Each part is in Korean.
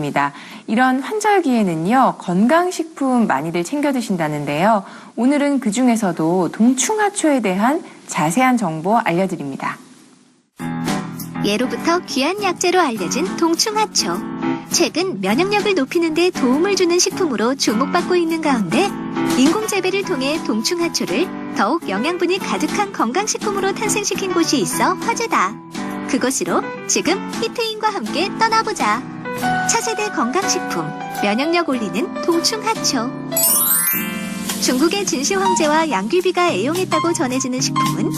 입니다. 이런 환절기에는요, 건강식품 많이들 챙겨 드신다는데요. 오늘은 그 중에서도 동충하초에 대한 자세한 정보 알려드립니다. 예로부터 귀한 약재로 알려진 동충하초. 최근 면역력을 높이는 데 도움을 주는 식품으로 주목받고 있는 가운데 인공 재배를 통해 동충하초를 더욱 영양분이 가득한 건강식품으로 탄생시킨 곳이 있어 화제다. 그곳으로 지금 히트인과 함께 떠나보자. 차세대 건강식품, 면역력 올리는 동충하초. 중국의 진시 황제와 양귀비가 애용했다고 전해지는 식품은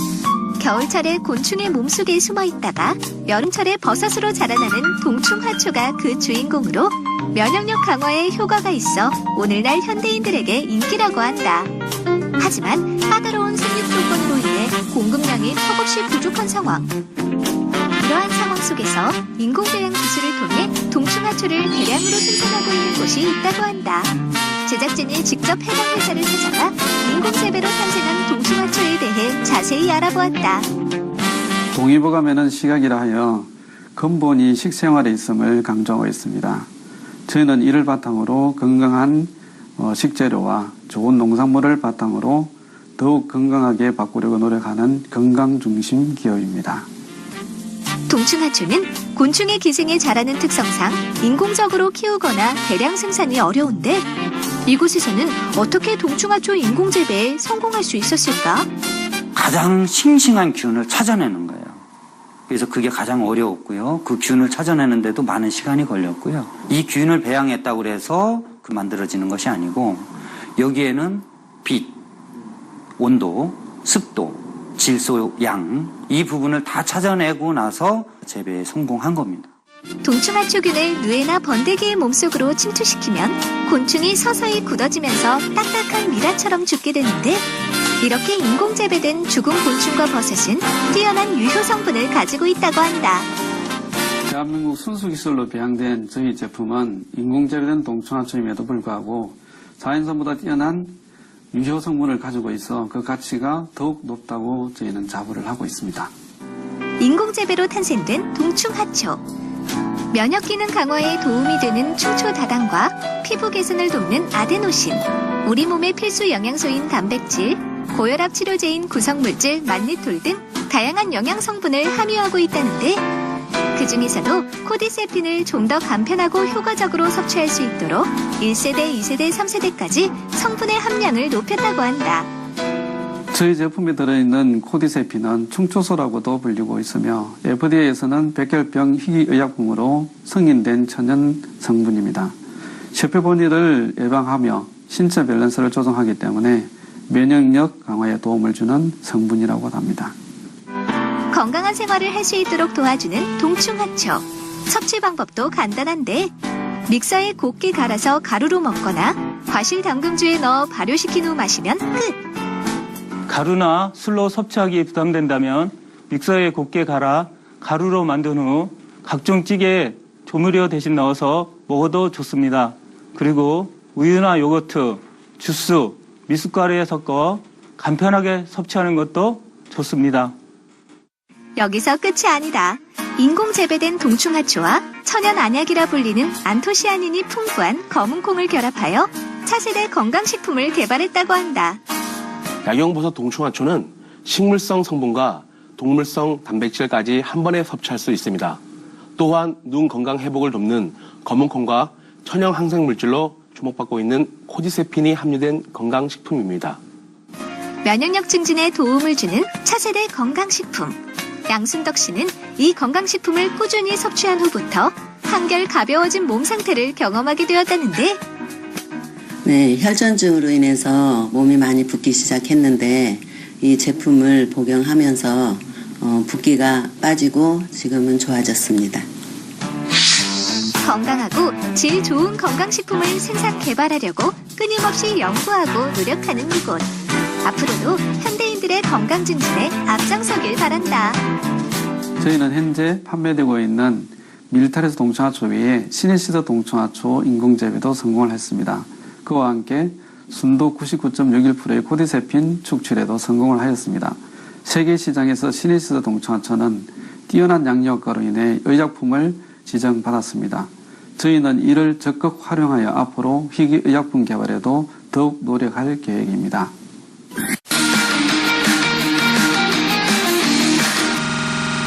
겨울철에 곤충의 몸속에 숨어 있다가 여름철에 버섯으로 자라나는 동충하초가 그 주인공으로 면역력 강화에 효과가 있어 오늘날 현대인들에게 인기라고 한다. 하지만 까다로운 생육 조건으로 인해 공급량이 턱없이 부족한 상황. 이러한 상황 속에서 인공배양 기술을 통해 동충하초를 대량으로 생산하고 있는 곳이 있다고 한다. 제작진이 직접 해당 회사를 찾아가 인공 재배로 탄생한 동충하초에 대해 자세히 알아보았다. 동의보감에는 시각이라 하여 근본이 식생활에 있음을 강조하고 있습니다. 저희는 이를 바탕으로 건강한 어, 식재료와 좋은 농산물을 바탕으로 더욱 건강하게 바꾸려고 노력하는 건강 중심 기업입니다. 동충하초는 곤충의 기생에 자라는 특성상 인공적으로 키우거나 대량 생산이 어려운데 이곳에서는 어떻게 동충하초 인공재배에 성공할 수 있었을까? 가장 싱싱한 균을 찾아내는 거예요. 그래서 그게 가장 어려웠고요. 그 균을 찾아내는데도 많은 시간이 걸렸고요. 이 균을 배양했다고 해서 그 만들어지는 것이 아니고 여기에는 빛, 온도, 습도, 질소, 양 이 부분을 다 찾아내고 나서 재배에 성공한 겁니다. 동충하초균을 뇌나 번데기의 몸속으로 침투시키면 곤충이 서서히 굳어지면서 딱딱한 미라처럼 죽게 되는데 이렇게 인공 재배된 죽은 곤충과 버섯은 뛰어난 유효 성분을 가지고 있다고 한다. 대한민국 순수 기술로 배양된 저희 제품은 인공 재배된 동충하초임에도 불구하고 자연산보다 뛰어난 유효 성분을 가지고 있어 그 가치가 더욱 높다고 저희는 자부를 하고 있습니다. 인공재배로 탄생된 동충하초. 면역 기능 강화에 도움이 되는 충초다당과 피부 개선을 돕는 아데노신, 우리 몸의 필수 영양소인 단백질, 고혈압 치료제인 구성물질 만리톨 등 다양한 영양 성분을 함유하고 있다는데 그 중에서도 코디세핀을 좀 더 간편하고 효과적으로 섭취할 수 있도록 1세대, 2세대, 3세대까지 성분의 함량을 높였다고 한다. 저희 제품에 들어있는 코디세핀은 충초소라고도 불리고 있으며 FDA에서는 백혈병 희귀의약품으로 승인된 천연 성분입니다. 셰페보니를 예방하며 신체 밸런스를 조정하기 때문에 면역력 강화에 도움을 주는 성분이라고 합니다. 건강한 생활을 할 수 있도록 도와주는 동충하초. 섭취 방법도 간단한데 믹서에 곱게 갈아서 가루로 먹거나 과실 담금주에 넣어 발효시킨 후 마시면 끝. 가루나 술로 섭취하기 부담된다면 믹서에 곱게 갈아 가루로 만든 후 각종 찌개에 조미료 대신 넣어서 먹어도 좋습니다. 그리고 우유나 요거트, 주스, 미숫가루에 섞어 간편하게 섭취하는 것도 좋습니다. 여기서 끝이 아니다. 인공 재배된 동충하초와 천연 안약이라 불리는 안토시아닌이 풍부한 검은콩을 결합하여 차세대 건강식품을 개발했다고 한다. 약용버섯 동충하초는 식물성 성분과 동물성 단백질까지 한 번에 섭취할 수 있습니다. 또한 눈 건강 회복을 돕는 검은콩과 천연 항생 물질로 주목받고 있는 코디세핀이 함유된 건강식품입니다. 면역력 증진에 도움을 주는 차세대 건강식품. 양순덕 씨는 이 건강식품을 꾸준히 섭취한 후부터 한결 가벼워진 몸 상태를 경험하게 되었다는데 네, 혈전증으로 인해서 몸이 많이 붓기 시작했는데 이 제품을 복용하면서 어, 붓기가 빠지고 지금은 좋아졌습니다. 건강하고 질 좋은 건강식품을 생산 개발하려고 끊임없이 연구하고 노력하는 이곳. 앞으로도 현대인들의 건강 증진에 앞장서길 바란다. 저희는 현재 판매되고 있는 밀타레스 동충하초 외에 시네시드 동충하초 인공재배도 성공을 했습니다. 그와 함께 순도 99.61%의 코디세핀 축출에도 성공을 하였습니다. 세계 시장에서 시네시드 동충하초는 뛰어난 양력과로 인해 의약품을 지정받았습니다. 저희는 이를 적극 활용하여 앞으로 희귀의약품 개발에도 더욱 노력할 계획입니다.